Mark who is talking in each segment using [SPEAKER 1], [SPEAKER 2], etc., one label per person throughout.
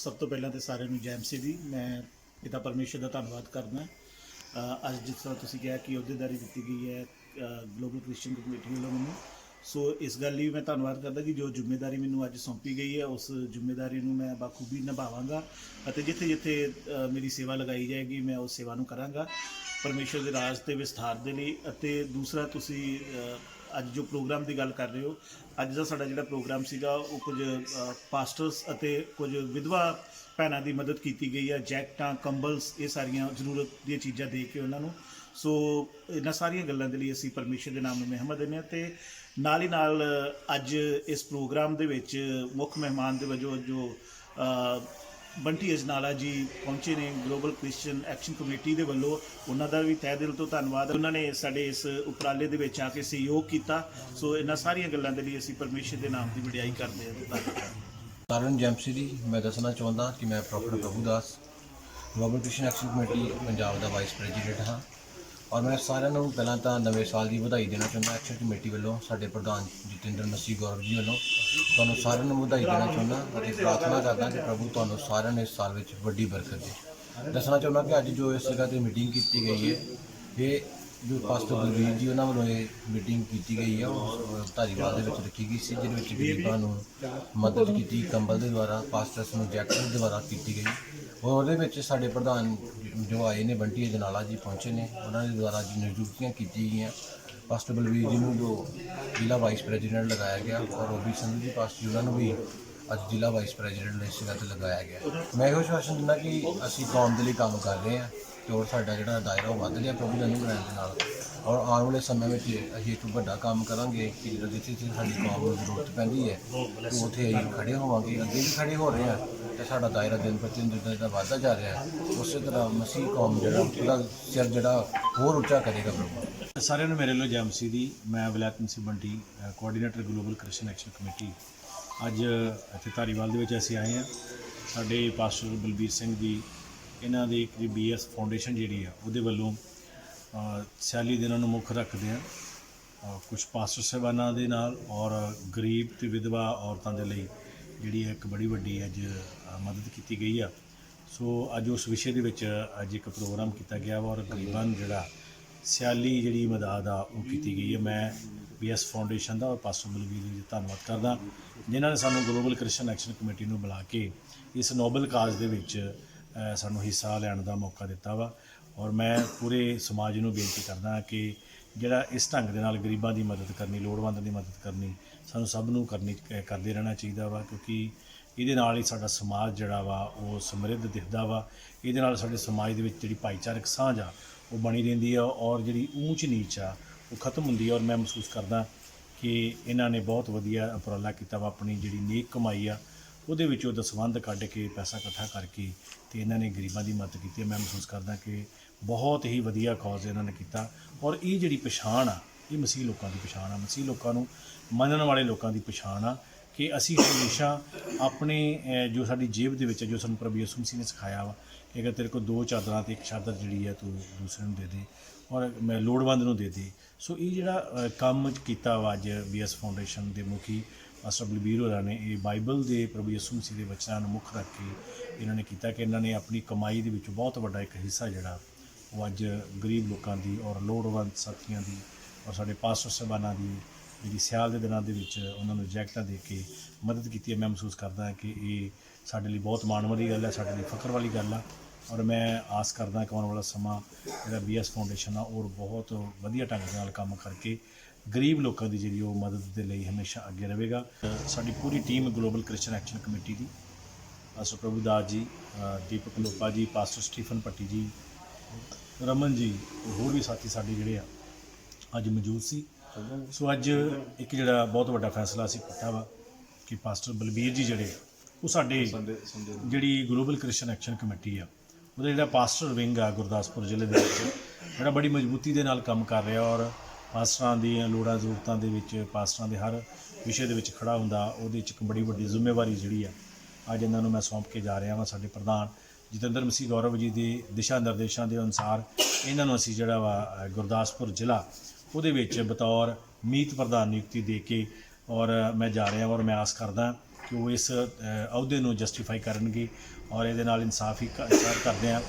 [SPEAKER 1] ਸਭ ਤੋਂ ਪਹਿਲਾਂ ਤੇ ਸਾਰਿਆਂ ਨੂੰ ਜੈਮ ਸੀ ਦੀ ਮੈਂ ਪਿਤਾ ਪਰਮੇਸ਼ਰ ਦਾ ਧੰਨਵਾਦ ਕਰਦਾ। ਅੱਜ ਜਿਸ ਤਰ੍ਹਾਂ ਤੁਸੀਂ ਕਿਹਾ ਕਿ ਅਹੁਦੇਦਾਰੀ ਦਿੱਤੀ ਗਈ ਹੈ ਗਲੋਬਲ ਕ੍ਰਿਸਚੀਅਨ ਕਮੇਟੀ ਵੱਲੋਂ ਮੈਨੂੰ। ਸੋ ਇਸ ਗੱਲ ਲਈ ਮੈਂ ਧੰਨਵਾਦ ਕਰਦਾ ਕਿ ਜੋ ਜ਼ਿੰਮੇਵਾਰੀ ਮੈਨੂੰ ਅੱਜ ਸੌਂਪੀ ਗਈ ਹੈ, ਉਸ ਜ਼ਿੰਮੇਵਾਰੀ ਨੂੰ ਮੈਂ ਬਾਖੂਬੀ ਨਿਭਾਵਾਂਗਾ ਅਤੇ ਜਿੱਥੇ ਜਿੱਥੇ ਮੇਰੀ ਸੇਵਾ ਲਗਾਈ ਜਾਏਗੀ, ਮੈਂ ਉਸ ਸੇਵਾ ਨੂੰ ਕਰਾਂਗਾ। ਪਰਮੇਸ਼ਰ ਦੇ ਰਾਜ ਦੇ ਵਿਸਥਾਰ ਦੇ ਲਈ ਅਤੇ ਦੂਸਰਾ ਤੁਸੀਂ ਅੱਜ ਜੋ ਪ੍ਰੋਗਰਾਮ ਦੀ ਗੱਲ ਕਰ ਰਹੇ ਹੋ, ਅੱਜ ਦਾ ਸਾਡਾ ਜਿਹੜਾ ਪ੍ਰੋਗਰਾਮ ਸੀਗਾ, ਉਹ ਕੁਝ ਪਾਸਟਰਸ ਅਤੇ ਕੁਝ ਵਿਧਵਾ ਭੈਣਾਂ ਦੀ ਮਦਦ ਕੀਤੀ ਗਈ ਹੈ ਜੈਕਟਾਂ, ਕੰਬਲਸ, ਇਹ ਸਾਰੀਆਂ ਜ਼ਰੂਰਤ ਦੀਆਂ ਚੀਜ਼ਾਂ ਦੇ ਕੇ ਉਹਨਾਂ ਨੂੰ। ਸੋ, ਇਹਨਾਂ ਸਾਰੀਆਂ ਗੱਲਾਂ ਦੇ ਲਈ ਅਸੀਂ ਪਰਮੇਸ਼ਰ ਦੇ ਨਾਮ ਨੂੰ ਮਹਿਮਦ ਦਿੰਦੇ ਹਾਂ ਤੇ ਨਾਲ ਹੀ ਨਾਲ, ਅੱਜ ਇਸ ਪ੍ਰੋਗਰਾਮ ਦੇ ਵਿੱਚ ਮੁੱਖ ਮਹਿਮਾਨ ਦੇ ਵਜੋਂ ਜੋ ਬੰਟੀ ਅਜਨਾਲਾ ਜੀ ਪਹੁੰਚੇ ਨੇ ਗਲੋਬਲ ਕ੍ਰਿਸਚੀਅਨ ਐਕਸ਼ਨ ਕਮੇਟੀ ਦੇ ਵੱਲੋਂ। ਉਹਨਾਂ ਦਾ ਵੀ ਤਹਿ ਦਿਲ ਤੋਂ ਧੰਨਵਾਦ। ਉਹਨਾਂ ਨੇ ਸਾਡੇ ਇਸ ਉਪਰਾਲੇ ਦੇ ਵਿੱਚ ਆ ਕੇ ਸਹਿਯੋਗ ਕੀਤਾ। ਸੋ ਇਹਨਾਂ ਸਾਰੀਆਂ ਗੱਲਾਂ ਦੇ ਲਈ ਅਸੀਂ ਪਰਮੇਸ਼ਰ ਦੇ ਨਾਮ ਦੀ ਵਡਿਆਈ ਕਰਦੇ ਹਾਂ। ਧੰਨਵਾਦ
[SPEAKER 2] ਕਾਰਨ ਜੈਮਸੀ ਜੀ, ਮੈਂ ਦੱਸਣਾ ਚਾਹੁੰਦਾ ਕਿ ਮੈਂ professor Prabhu Das global Christian action committee Punjab ਦਾ ਵਾਈਸ ਪ੍ਰੈਜ਼ੀਡੈਂਟ ਹਾਂ। ਔਰ ਮੈਂ ਸਾਰਿਆਂ ਨੂੰ ਪਹਿਲਾਂ ਤਾਂ ਨਵੇਂ ਸਾਲ ਦੀ ਵਧਾਈ ਦੇਣਾ ਚਾਹੁੰਦਾ ਐਕਸ਼ਨ ਕਮੇਟੀ ਵੱਲੋਂ ਸਾਡੇ ਪ੍ਰਧਾਨ ਜਤਿੰਦਰ ਮਸੀਹ ਗੌਰਵ ਜੀ ਵੱਲੋਂ। ਤੁਹਾਨੂੰ ਸਾਰਿਆਂ ਨੂੰ ਵਧਾਈ ਦੇਣਾ ਚਾਹੁੰਦਾ ਅਤੇ ਪ੍ਰਾਰਥਨਾ ਕਰਦਾ ਕਿ ਪ੍ਰਭੂ ਤੁਹਾਨੂੰ ਸਾਰਿਆਂ ਨੂੰ ਇਸ ਸਾਲ ਵਿੱਚ ਵੱਡੀ ਬਰਕਤ ਦੇ। ਦੱਸਣਾ ਚਾਹੁੰਦਾ ਕਿ ਅੱਜ ਜੋ ਇਸ ਜਗ੍ਹਾ ਤੇ ਮੀਟਿੰਗ ਕੀਤੀ ਗਈ ਹੈ, ਇਹ ਜੋ ਪਾਸਟਰ ਬਲਵੀਰ ਜੀ ਉਹਨਾਂ ਵੱਲੋਂ ਇਹ ਮੀਟਿੰਗ ਕੀਤੀ ਗਈ ਹੈ, ਉਹ ਧਾਰੀਵਾਲ ਦੇ ਵਿੱਚ ਰੱਖੀ ਗਈ ਸੀ, ਜਿਹਦੇ ਵਿੱਚ ਗਰੀਬਾਂ ਨੂੰ ਮਦਦ ਕੀਤੀ, ਕੰਬਲ ਦੇ ਦੁਆਰਾ ਪਾਸਟਰਸ ਨੂੰ ਜੈਕਟ ਦੇ ਦੁਆਰਾ ਕੀਤੀ ਗਈ। ਔਰ ਉਹਦੇ ਵਿੱਚ ਸਾਡੇ ਪ੍ਰਧਾਨ ਜੋ ਆਏ ਨੇ, ਬੰਟੀ ਜਨਾਲਾ ਜੀ ਪਹੁੰਚੇ ਨੇ, ਉਹਨਾਂ ਦੇ ਦੁਆਰਾ ਜੀ ਨਿਯੁਕਤੀਆਂ ਕੀਤੀ ਗਈਆਂ। ਪਾਸਟਰ ਬਲਵੀਰ ਜੀ ਨੂੰ ਜੋ ਜ਼ਿਲ੍ਹਾ ਵਾਈਸ ਪ੍ਰੈਜ਼ੀਡੈਂਟ ਲਗਾਇਆ ਗਿਆ ਔਰ ਓਬੀ ਸੰਧੂ ਜੀ ਪਾਸਟਰ ਜੀ ਉਹਨਾਂ ਨੂੰ ਵੀ ਅੱਜ ਜ਼ਿਲ੍ਹਾ ਵਾਈਸ ਪ੍ਰੈਜ਼ੀਡੈਂਟ ਇਸ ਜਗ੍ਹਾ ਤੇ ਲਗਾਇਆ ਗਿਆ। ਮੈਂ ਇਹੋ ਸ਼ਾਸਨ ਦਿੰਦਾ ਕਿ ਅਸੀਂ ਕੌਮ ਦੇ ਲਈ ਕੰਮ ਕਰ ਰਹੇ ਹਾਂ ਤੇ ਹੋਰ ਸਾਡਾ ਜਿਹੜਾ ਦਾਇਰਾ ਉਹ ਵੱਧ ਰਿਹਾ ਪ੍ਰਭੂ ਦੇ ਅਨੁਗ੍ਰਹਿ ਦੇ ਨਾਲ। ਔਰ ਆਉਣ ਵਾਲੇ ਸਮੇਂ ਵਿੱਚ ਅਸੀਂ ਇੱਕ ਵੱਡਾ ਕੰਮ ਕਰਾਂਗੇ ਕਿ ਜਦੋਂ ਜਿੱਥੇ ਜਿੱਥੇ ਸਾਡੀ ਕੌਮ ਨੂੰ ਜ਼ਰੂਰਤ ਪੈਂਦੀ ਹੈ ਉੱਥੇ ਅਸੀਂ ਖੜੇ ਹੋਵਾਂਗੇ, ਅੱਗੇ ਵੀ ਖੜੇ ਹੋ ਰਹੇ ਹਾਂ ਤੇ ਸਾਡਾ ਦਾਇਰਾ ਦਿਨ ਪ੍ਰਤੀ ਦਿਨ ਜਿੱਦਾਂ ਜਿੱਦਾਂ ਵੱਧਦਾ ਜਾ ਰਿਹਾ ਹੈ। ਉਸੇ ਤਰ੍ਹਾਂ ਮਸੀਹ ਕੌਮ ਜਿਹੜਾ, ਉਹਦਾ ਸਿਰ ਜਿਹੜਾ ਹੋਰ ਉੱਚਾ ਕਰੇਗਾ ਪ੍ਰਭੂ।
[SPEAKER 3] ਸਾਰਿਆਂ ਨੂੰ ਮੇਰੇ ਵੱਲੋਂ ਜੈਮਸੀ ਦੀ, ਮੈਂ Vilayat Masih Bunty coordinator global Christian action committee ਅੱਜ, ਇੱਥੇ ਧਾਰੀਵਾਲ ਦੇ ਵਿੱਚ ਅਸੀਂ ਆਏ ਹਾਂ। ਸਾਡੇ ਪਾਸਟਰ ਬਲਬੀਰ ਸਿੰਘ ਜੀ, ਇਹਨਾਂ ਦੀ ਇੱਕ ਬੀਐਸ ਫਾਊਂਡੇਸ਼ਨ ਜਿਹੜੀ ਆ, ਉਹਦੇ ਵੱਲੋਂ ਸਿਆਲੀ ਦਿਨਾਂ ਨੂੰ ਮੁੱਖ ਰੱਖਦੇ ਆ ਕੁਝ ਪਾਸਟਰ ਸਾਹਿਬਾਨਾਂ ਦੇ ਨਾਲ ਔਰ ਗਰੀਬ ਤੇ ਵਿਧਵਾ ਔਰਤਾਂ ਦੇ ਲਈ ਜਿਹੜੀ ਇੱਕ ਬੜੀ ਵੱਡੀ ਅੱਜ ਮਦਦ ਕੀਤੀ ਗਈ ਆ। ਸੋ ਅੱਜ ਉਸ ਵਿਸ਼ੇ ਦੇ ਵਿੱਚ ਅੱਜ ਇੱਕ ਪ੍ਰੋਗਰਾਮ ਕੀਤਾ ਗਿਆ ਵਾ ਔਰ ਗਰੀਬਾਂ ਨੂੰ ਜਿਹੜਾ ਸਿਆਲੀ ਜਿਹੜੀ ਮਦਦ ਆ ਉਹ ਕੀਤੀ ਗਈ ਹੈ। ਮੈਂ ਬੀਐਸ ਫਾਊਂਡੇਸ਼ਨ ਦਾ ਔਰ ਪਾਸਟਰ ਬਲਵੀਰ ਜੀ ਦਾ ਧੰਨਵਾਦ ਕਰਦਾ। ਜਿਨ੍ਹਾਂ ਨੇ ਸਾਨੂੰ ਗਲੋਬਲ ਕ੍ਰਿਸਚੀਅਨ ਐਕਸ਼ਨ ਕਮੇਟੀ ਨੂੰ ਬੁਲਾ ਕੇ ਇਸ ਨੋਬਲ ਕਾਜ਼ ਦੇ ਵਿੱਚ ਸਾਨੂੰ ਹਿੱਸਾ ਲੈਣ ਦਾ ਮੌਕਾ ਦਿੱਤਾ ਵਾ। ਔਰ ਮੈਂ ਪੂਰੇ ਸਮਾਜ ਨੂੰ ਬੇਨਤੀ ਕਰਦਾ ਕਿ ਜਿਹੜਾ ਇਸ ਢੰਗ ਦੇ ਨਾਲ ਗਰੀਬਾਂ ਦੀ ਮਦਦ ਕਰਨੀ, ਲੋੜਵੰਦਾਂ ਦੀ ਮਦਦ ਕਰਨੀ, ਸਾਨੂੰ ਸਭ ਨੂੰ ਕਰਨੀ ਕਰਦੇ ਰਹਿਣਾ ਚਾਹੀਦਾ ਵਾ। ਕਿਉਂਕਿ ਇਹਦੇ ਨਾਲ ਹੀ ਸਾਡਾ ਸਮਾਜ ਜਿਹੜਾ ਵਾ, ਉਹ ਸਮਰਿੱਧ ਦਿਖਦਾ ਵਾ। ਇਹਦੇ ਨਾਲ ਸਾਡੇ ਸਮਾਜ ਦੇ ਵਿੱਚ ਜਿਹੜੀ ਭਾਈਚਾਰਕ ਸਾਂਝ ਆ ਉਹ ਬਣੀ ਰਹਿੰਦੀ ਆ ਔਰ ਜਿਹੜੀ ਊਂਚ ਨੀਚ ਆ, ਉਹ ਖਤਮ ਹੁੰਦੀ ਆ ਔਰ ਮੈਂ ਮਹਿਸੂਸ ਕਰਦਾ ਕਿ ਇਹਨਾਂ ਨੇ ਬਹੁਤ ਵਧੀਆ ਉਪਰਾਲਾ ਕੀਤਾ ਵਾ ਆਪਣੀ ਜਿਹੜੀ ਨੇਕ ਕਮਾਈ ਆ, ਉਹਦੇ ਵਿੱਚੋਂ ਦਸਵੰਧ ਕੱਢ ਕੇ ਪੈਸਾ ਇਕੱਠਾ ਕਰਕੇ ਤੇ ਇਹਨਾਂ ਨੇ ਗਰੀਬਾਂ ਦੀ ਮਦਦ ਕੀਤੀ ਮੈਂ ਮਹਿਸੂਸ ਕਰਦਾ ਕਿ ਬਹੁਤ ਹੀ ਵਧੀਆ ਕਾਜ਼ ਇਹਨਾਂ ਨੇ ਕੀਤਾ ਔਰ ਇਹ ਜਿਹੜੀ ਪਛਾਣ ਆ, ਇਹ ਮਸੀਹ ਲੋਕਾਂ ਦੀ ਪਛਾਣ ਆ। ਮਸੀਹ ਲੋਕਾਂ ਨੂੰ ਮੰਨਣ ਵਾਲੇ ਲੋਕਾਂ ਦੀ ਪਛਾਣ ਆ ਕਿ ਅਸੀਂ ਹਮੇਸ਼ਾ ਆਪਣੇ ਜੋ ਸਾਡੀ ਜੇਬ ਦੇ ਵਿੱਚ ਹੈ, ਜੋ ਸਾਨੂੰ ਪ੍ਰਭੂ ਯਿਸੂ ਮਸੀਹ ਨੇ ਸਿਖਾਇਆ ਵਾ ਕਿ ਅਗਰ ਤੇਰੇ ਕੋਲ ਦੋ ਚਾਦਰਾਂ ਤੇ ਇੱਕ ਚਾਦਰ ਜਿਹੜੀ ਹੈ ਤੂੰ ਦੂਸਰੇ ਨੂੰ ਦੇ ਦੇ ਔਰ ਮੈਂ ਲੋੜਵੰਦ ਨੂੰ ਦੇ ਦੇ। ਸੋ ਇਹ ਜਿਹੜਾ ਕੰਮ ਕੀਤਾ ਵਾ ਅੱਜ ਬੀਐਸ ਫਾਊਂਡੇਸ਼ਨ ਦੇ ਮੁਖੀ ਮਾਸਟਰ ਬਲਬੀਰ ਹੋਰਾਂ ਨੇ ਇਹ ਬਾਈਬਲ ਦੇ ਪ੍ਰਭੂ ਯਿਸੂ ਮਸੀਹ ਦੇ ਵਚਨਾਂ ਨੂੰ ਮੁੱਖ ਰੱਖ ਕੇ ਇਹਨਾਂ ਨੇ ਕੀਤਾ ਕਿ ਇਹਨਾਂ ਨੇ ਆਪਣੀ ਕਮਾਈ ਦੇ ਵਿੱਚੋਂ ਬਹੁਤ ਵੱਡਾ ਇੱਕ ਹਿੱਸਾ ਜਿਹੜਾ ਉਹ ਅੱਜ ਗਰੀਬ ਲੋਕਾਂ ਦੀ ਔਰ ਲੋੜਵੰਦ ਸਾਥੀਆਂ ਦੀ ਔਰ ਸਾਡੇ ਪਾਸਟਰ ਸਾਹਿਬਾਨਾਂ ਦੀ ਜਿਹੜੀ ਸਿਆਲ ਦੇ ਦਿਨਾਂ ਦੇ ਵਿੱਚ ਉਹਨਾਂ ਨੂੰ ਜੈਕਟਾਂ ਦੇ ਕੇ ਮਦਦ ਕੀਤੀ ਹੈ, ਮੈਂ ਮਹਿਸੂਸ ਕਰਦਾ ਹਾਂ ਕਿ ਇਹ ਸਾਡੇ ਲਈ ਬਹੁਤ ਮਾਣ ਵਾਲੀ ਗੱਲ ਹੈ, ਸਾਡੇ ਲਈ ਫਖਰ ਵਾਲੀ ਗੱਲ ਆ। ਔਰ ਮੈਂ ਆਸ ਕਰਦਾ ਕਿ ਆਉਣ ਵਾਲਾ ਸਮਾਂ ਜਿਹੜਾ ਬੀਐਸ ਫਾਊਂਡੇਸ਼ਨ ਆ, ਉਹ ਬਹੁਤ ਵਧੀਆ ਢੰਗ ਦੇ ਨਾਲ ਕੰਮ ਕਰਕੇ ਗਰੀਬ ਲੋਕਾਂ ਦੀ ਜਿਹੜੀ ਉਹ ਮਦਦ ਦੇ ਲਈ ਹਮੇਸ਼ਾ ਅੱਗੇ ਰਹੇਗਾ। ਸਾਡੀ ਪੂਰੀ team global Christian action committee ਦੀ ਪਾਸਟਰ ਪ੍ਰਭੂਦਾਸ ਜੀ ਦੀਪਕ ਲੋਪਾ ਜੀ, ਪਾਸਟਰ ਸਟੀਫਨ ਪੱਟੀ ਜੀ, ਰਮਨ ਜੀ, ਹੋਰ ਵੀ ਸਾਥੀ ਸਾਡੇ ਜਿਹੜੇ ਆ, ਅੱਜ ਮੌਜੂਦ ਸੀ। ਸੋ ਅੱਜ ਇੱਕ ਜਿਹੜਾ ਬਹੁਤ ਵੱਡਾ ਫੈਸਲਾ ਅਸੀਂ ਕੀਤਾ ਵਾ ਕਿ ਪਾਸਟਰ ਬਲਬੀਰ ਜੀ ਜਿਹੜੇ ਉਹ ਸਾਡੇ ਜਿਹੜੀ ਗਲੋਬਲ ਕ੍ਰਿਸਚੀਅਨ ਐਕਸ਼ਨ ਕਮੇਟੀ ਆ ਉਹਦਾ ਜਿਹੜਾ ਪਾਸਟਰ ਵਿੰਗ ਆ ਗੁਰਦਾਸਪੁਰ ਜ਼ਿਲ੍ਹੇ ਦੇ ਵਿੱਚ ਜਿਹੜਾ ਬੜੀ ਮਜ਼ਬੂਤੀ ਦੇ ਨਾਲ ਕੰਮ ਕਰ ਰਿਹਾ ਔਰ ਪਾਸਟਰਾਂ ਦੀਆਂ ਲੋੜਾਂ ਜ਼ਰੂਰਤਾਂ ਦੇ ਵਿੱਚ ਪਾਸਟਰਾਂ ਦੇ ਹਰ ਵਿਸ਼ੇ ਦੇ ਵਿੱਚ ਖੜਾ ਹੁੰਦਾ ਉਹਦੇ ਵਿੱਚ ਇੱਕ ਬੜੀ ਵੱਡੀ ਜ਼ਿੰਮੇਵਾਰੀ ਜਿਹੜੀ ਆ ਅੱਜ ਇਹਨਾਂ ਨੂੰ ਮੈਂ ਸੌਂਪ ਕੇ ਜਾ ਰਿਹਾ ਵਾਂ ਸਾਡੇ ਪ੍ਰਧਾਨ ਜਤਿੰਦਰ ਮਸੀਹ ਗੌਰਵ ਜੀ ਦੇ ਦਿਸ਼ਾ ਨਿਰਦੇਸ਼ਾਂ ਦੇ ਅਨੁਸਾਰ ਇਹਨਾਂ ਨੂੰ ਅਸੀਂ ਜਿਹੜਾ ਵਾ ਗੁਰਦਾਸਪੁਰ ਜ਼ਿਲ੍ਹਾ ਉਹਦੇ ਵਿੱਚ ਬਤੌਰ ਮੀਤ ਪ੍ਰਧਾਨ ਨਿਯੁਕਤੀ ਦੇ ਕੇ ਔਰ ਮੈਂ ਜਾ ਰਿਹਾ ਔਰ ਮੈਂ ਆਸ ਕਰਦਾ ਕਿ ਉਹ ਇਸ ਅਹੁਦੇ ਨੂੰ ਜਸਟੀਫਾਈ ਕਰਨਗੇ ਔਰ ਇਹਦੇ ਨਾਲ ਇਨਸਾਫ ਹੀ ਕ- ਇਨਸਾਫ ਕਰਦੇ ਆ।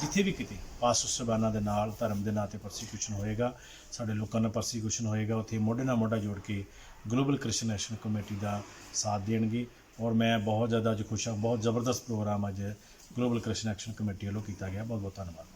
[SPEAKER 3] ਜਿੱਥੇ ਵੀ ਕਿਤੇ ਪਾਸ ਸਾਹਿਬਾਨਾਂ ਦੇ ਨਾਲ, ਧਰਮ ਦੇ ਨਾਂ ਤੇ ਪਰਸੀਕਿਊਸ਼ਨ ਹੋਏਗਾ, ਸਾਡੇ ਲੋਕਾਂ ਨਾਲ ਪਰਸੀਕਿਊਸ਼ਨ ਹੋਏਗਾ, ਉੱਥੇ ਮੋਢੇ ਨਾਲ ਮੋਢਾ ਜੋੜ ਕੇ ਗਲੋਬਲ ਕ੍ਰਿਸ਼ਨ ਐਕਸ਼ਨ ਕਮੇਟੀ ਦਾ ਸਾਥ ਦੇਣਗੇ ਔਰ ਮੈਂ ਬਹੁਤ ਜ਼ਿਆਦਾ ਅੱਜ ਖੁਸ਼ ਹਾਂ, ਬਹੁਤ ਜ਼ਬਰਦਸਤ ਪ੍ਰੋਗਰਾਮ ਅੱਜ ਗਲੋਬਲ ਕ੍ਰਿਸ਼ਨ ਐਕਸ਼ਨ ਕਮੇਟੀ ਵੱਲੋਂ ਕੀਤਾ ਗਿਆ। ਬਹੁਤ ਬਹੁਤ ਧੰਨਵਾਦ।